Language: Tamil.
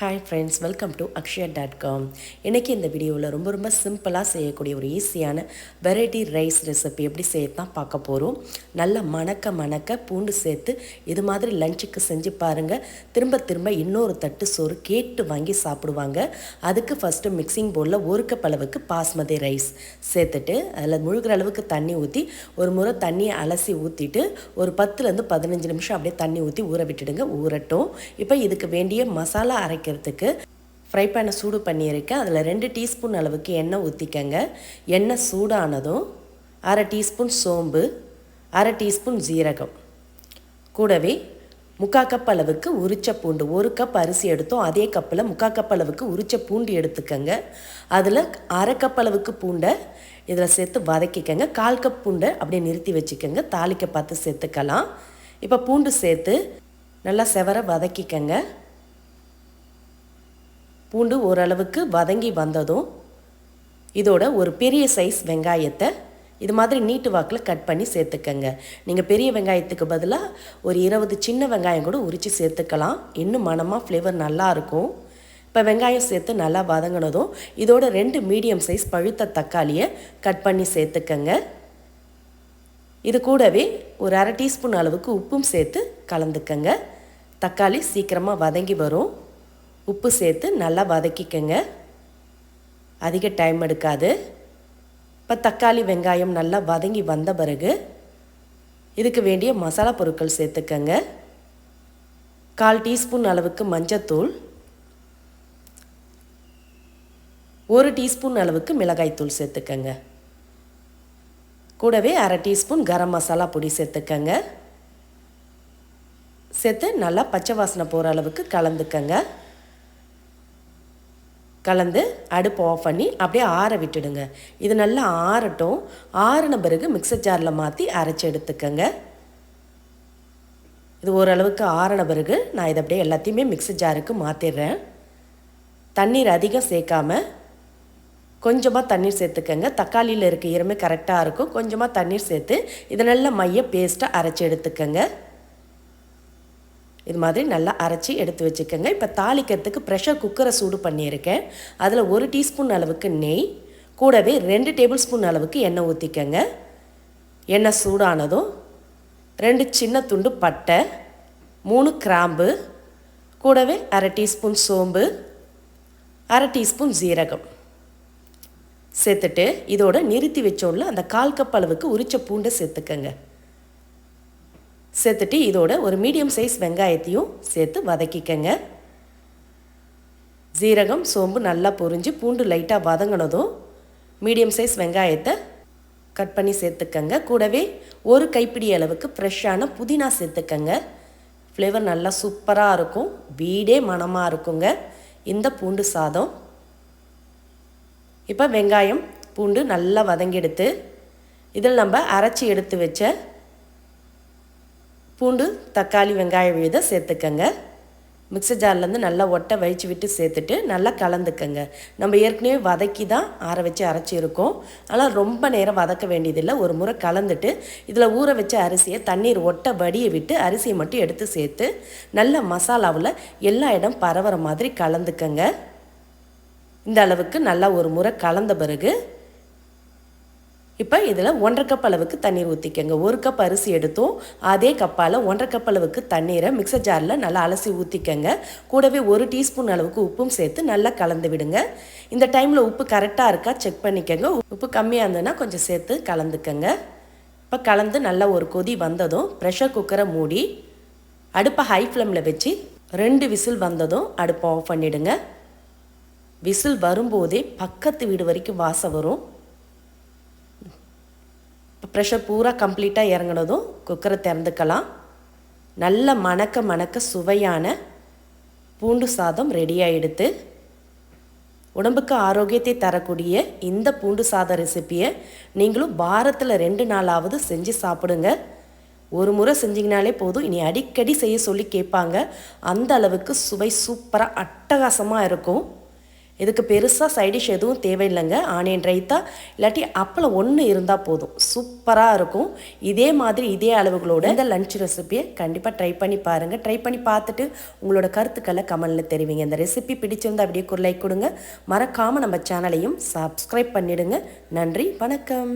Hi friends welcome to Akshaya dot com இன்றைக்கி இந்த வீடியோவில் ரொம்ப ரொம்ப சிம்பிளாக செய்யக்கூடிய ஒரு ஈஸியான வெரைட்டி ரைஸ் ரெசிபி எப்படி செய்யத்தான் பார்க்க போகிறோம் நல்லா மணக்க மணக்க பூண்டு சேர்த்து இது மாதிரி லஞ்சுக்கு செஞ்சு பாருங்கள் திரும்ப திரும்ப இன்னொரு தட்டு சோறு கேட்டு வாங்கி சாப்பிடுவாங்க. அதுக்கு ஃபஸ்ட்டு மிக்சிங் போலில் ஒரு கப் அளவுக்கு பாஸ்மதி ரைஸ் சேர்த்துட்டு அதில் முழுகிற அளவுக்கு தண்ணி ஊற்றி ஒரு முறை தண்ணியை அலசி ஊற்றிட்டு ஒரு பத்துலேருந்து பதினஞ்சு நிமிஷம் அப்படியே தண்ணி ஊற்றி ஊற விட்டுடுங்க. ஊறட்டும். இப்போ இதுக்கு வேண்டிய மசாலா அரைக்க அரைக்கிறதுக்கு ஃப்ரை பேனை சூடு பண்ணியிருக்கேன் அதில் ரெண்டு டீஸ்பூன் அளவுக்கு எண்ணெய் ஊற்றிக்கங்க எண்ணெய் சூடானதும் அரை டீஸ்பூன் சோம்பு அரை டீஸ்பூன் ஜீரகம் கூடவே முக்கா கப் அளவுக்கு உரிச்ச பூண்டு ஒரு கப் அரிசி எடுத்தோம். அதே கப்பில் முக்கா கப் அளவுக்கு உரிச்ச பூண்டு எடுத்துக்கங்க. அதில் அரை கப் அளவுக்கு பூண்டை இதில் சேர்த்து வதக்கிக்கங்க. கால் கப் பூண்டை அப்படியே நிறுத்தி வச்சுக்கோங்க. தாளிக்க பார்த்து சேர்த்துக்கலாம். இப்போ பூண்டு சேர்த்து நல்லா செவர வதக்கிக்கங்க. பூண்டு ஓரளவுக்கு வதங்கி வந்ததும் இதோட ஒரு பெரிய சைஸ் வெங்காயத்தை இது மாதிரி நீட்டு வாக்கில் கட் பண்ணி சேர்த்துக்கங்க. நீங்கள் பெரிய வெங்காயத்துக்கு பதிலாக ஒரு இருபது சின்ன வெங்காயம் கூட உரித்து சேர்த்துக்கலாம். இன்னும் மனமாக ஃப்ளேவர் நல்லாயிருக்கும் இப்போ வெங்காயம் சேர்த்து நல்லா வதங்கினதும் இதோட ரெண்டு மீடியம் சைஸ் பழுத்த தக்காளியை கட் பண்ணி சேர்த்துக்கங்க. இது கூடவே ஒரு அரை டீஸ்பூன் அளவுக்கு உப்பும் சேர்த்து கலந்துக்கங்க. தக்காளி சீக்கிரமாக வதங்கி வரும். உப்பு சேர்த்து நல்லா வதக்கிக்கங்க. அதிக டைம் எடுக்காது. இப்போ தக்காளி வெங்காயம் நல்லா வதங்கி வந்த பிறகு இதுக்கு வேண்டிய மசாலா பொருட்கள் சேர்த்துக்கங்க. கால் டீஸ்பூன் அளவுக்கு மஞ்சத்தூள். ஒரு டீஸ்பூன் அளவுக்கு மிளகாய்த்தூள் சேர்த்துக்கங்க. கூடவே அரை டீஸ்பூன் கரம் மசாலா பொடி சேர்த்துக்கங்க. சேர்த்து நல்லா பச்சை வாசனை போகிற அளவுக்கு கலந்துக்கங்க. கலந்து அடுப்பு ஆஃப் பண்ணி அப்படியே ஆற விட்டுடுங்க. இது நல்லா ஆறட்டும். ஆறின பிறகு மிக்சர் ஜாரில் மாற்றி அரைச்சி எடுத்துக்கோங்க. இது ஓரளவுக்கு ஆறின பிறகு நான் இதை அப்படியே எல்லாத்தையுமே மிக்சர் ஜாருக்கு மாற்றிடுறேன் தண்ணீர் அதிகம் சேர்க்காம கொஞ்சமாக தண்ணீர் சேர்த்துக்கங்க. தக்காளியில் இருக்க ஈரமே கரெக்டாக இருக்கும். கொஞ்சமாக தண்ணீர் சேர்த்து இதை நல்லா மைய பேஸ்ட்டாக அரைச்சி எடுத்துக்கங்க. இது மாதிரி நல்லா அரைச்சி எடுத்து வச்சுக்கோங்க. இப்போ தாளிக்கிறதுக்கு ப்ரெஷர் குக்கரை சூடு பண்ணியிருக்கேன். அதில் ஒரு டீஸ்பூன் அளவுக்கு நெய் கூடவே ரெண்டு டேபிள் ஸ்பூன் அளவுக்கு எண்ணெய் ஊற்றிக்கங்க எண்ணெய் சூடானதும் ரெண்டு சின்ன துண்டு பட்டை மூணு கிராம்பு கூடவே அரை டீஸ்பூன் சோம்பு அரை டீஸ்பூன் ஜீரகம் சேர்த்துட்டு இதோட நிறுத்தி வச்சோம்ல அந்த கால் கப் அளவுக்கு உரிச்ச பூண்டை சேர்த்துக்கங்க. சேர்த்துட்டு இதோட ஒரு மீடியம் சைஸ் வெங்காயத்தையும் சேர்த்து வதக்கிக்கங்க. ஜீரகம் சோம்பு நல்லா பொரிஞ்சு பூண்டு லைட்டாக வதங்கினதும் மீடியம் சைஸ் வெங்காயத்தை கட் பண்ணி சேர்த்துக்கங்க. கூடவே ஒரு கைப்பிடி அளவுக்கு ஃப்ரெஷ்ஷான புதினா சேர்த்துக்கங்க. ஃப்ளேவர் நல்லா சூப்பராக இருக்கும். வீடே மணமாக இருக்குங்க. இந்த பூண்டு சாதம். இப்போ வெங்காயம் பூண்டு நல்லா வதங்கி இதில் நம்ம அரைச்சி எடுத்து வச்ச பூண்டு தக்காளி வெங்காயம் விழுதை சேர்த்துக்கங்க. மிக்சர் ஜார்லேருந்து நல்லா ஒட்டை வயிச்சு விட்டு சேர்த்துட்டு நல்லா கலந்துக்கங்க. நம்ம ஏற்கனவே வதக்கி தான் ஆற வச்சு அரைச்சிருக்கோம் ஆனால் ரொம்ப நேரம் வதக்க வேண்டியதில்லை. ஒரு முறை கலந்துட்டு இதில் ஊற வச்ச அரிசியை தண்ணீர் ஒட்டை வடியை விட்டு அரிசியை மட்டும் எடுத்து சேர்த்து நல்ல மசாலாவில் எல்லா இடம் பரவுற மாதிரி கலந்துக்கங்க. இந்த அளவுக்கு நல்லா ஒரு முறை கலந்த பிறகு இப்போ இதில் ஒன்றரை கப் அளவுக்கு தண்ணீர் ஊற்றிக்கங்க ஒரு கப் அரிசி எடுத்தோம். அதே கப்பால் ஒன்றரை கப் அளவுக்கு தண்ணீரை மிக்சர் ஜாரில் நல்லா அலசி ஊற்றிக்கங்க கூடவே ஒரு டீஸ்பூன் அளவுக்கு உப்பும் சேர்த்து நல்லா கலந்து விடுங்க. இந்த டைமில் உப்பு கரெக்டாக இருக்கா செக் பண்ணிக்கங்க. உப்பு கம்மியாக இருந்ததுன்னா கொஞ்சம் சேர்த்து கலந்துக்கங்க. இப்போ கலந்து நல்லா ஒரு கொதி வந்ததும் ப்ரெஷர் குக்கரை மூடி அடுப்பை ஹை ஃப்ளேமில் வச்சு ரெண்டு விசில் வந்ததும் அடுப்பை ஆஃப் பண்ணிவிடுங்க விசில் வரும்போதே பக்கத்து வீடு வரைக்கும் வாசம் வரும். ப்ரெஷர் பூரா கம்ப்ளீட்டாக இறங்கினதும் குக்கரை திறந்துக்கலாம். நல்ல மணக்க மணக்க சுவையான பூண்டு சாதம் ரெடியாக எடுத்து உடம்புக்கு ஆரோக்கியத்தை தரக்கூடிய இந்த பூண்டு சாதம் ரெசிப்பியை நீங்களும் வாரத்தில் ரெண்டு நாளாவது செஞ்சு சாப்பிடுங்க. ஒரு முறை செஞ்சிங்கனாலே போதும். இனி அடிக்கடி செய்ய சொல்லி கேட்பாங்க. அந்த அளவுக்கு சுவை சூப்பராக அட்டகாசமாக இருக்கும். இதுக்கு பெருசாக சைடிஷ் எதுவும் தேவையில்லைங்க. ஆனியன் ரைத்தா இல்லாட்டி அப்பளம் ஒன்று இருந்தால் போதும். சூப்பராக இருக்கும். இதே மாதிரி இதே அளவுகளோட இந்த லஞ்ச் ரெசிபியை கண்டிப்பாக ட்ரை பண்ணி பாருங்கள் ட்ரை பண்ணி பார்த்துட்டு உங்களோட கருத்துக்களை கமெண்டில் தெரிவிங்க. இந்த ரெசிபி பிடிச்சிருந்தா அப்படியே ஒரு லைக் கொடுங்க. மறக்காமல் நம்ம சேனலையும் சப்ஸ்கிரைப் பண்ணிவிடுங்க நன்றி வணக்கம்.